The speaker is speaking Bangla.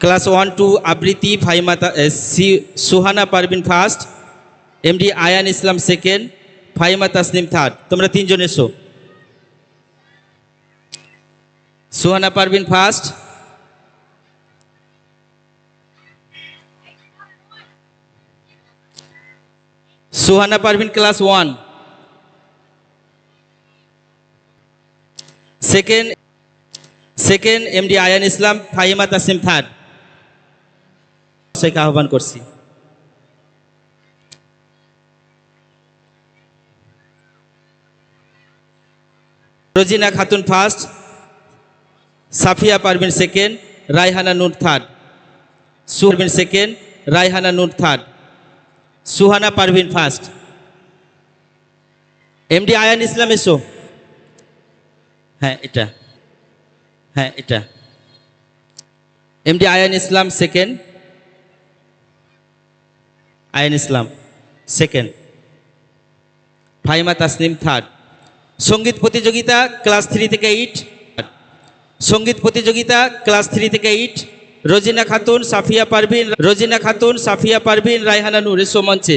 ক্লাস ওয়ান টু আবৃত্তি Faimata A, C- Suhana Parvin first MD Ayan Islam second Faima Tasnim third তোমরা তিনজন এসো Suhana Parvin first Suhana Parvin class one second second MD Ayan Islam Fahima Tasim third Sheikh আহ্বান করছি। Rojina Khatun first Safiya Parvin second Raihana Noor third Suharbin second Raihana Noor third Suhana Parvin first MD Ayan Islam এসো। হ্যাঁ এটা। হ্যাঁ এটা। MD Ayan Islam second Ayan Islam. Second Faima Tasnim third সংগীত প্রতিযোগিতা ক্লাস থ্রি থেকে এইট সংগীত প্রতিযোগিতা ক্লাস থ্রি থেকে এইট রোজিনা খাতুন সাফিয়া পারভিন রোজিনা খাতুন সাফিয়া পারভিন রায়হানা নূর মঞ্চে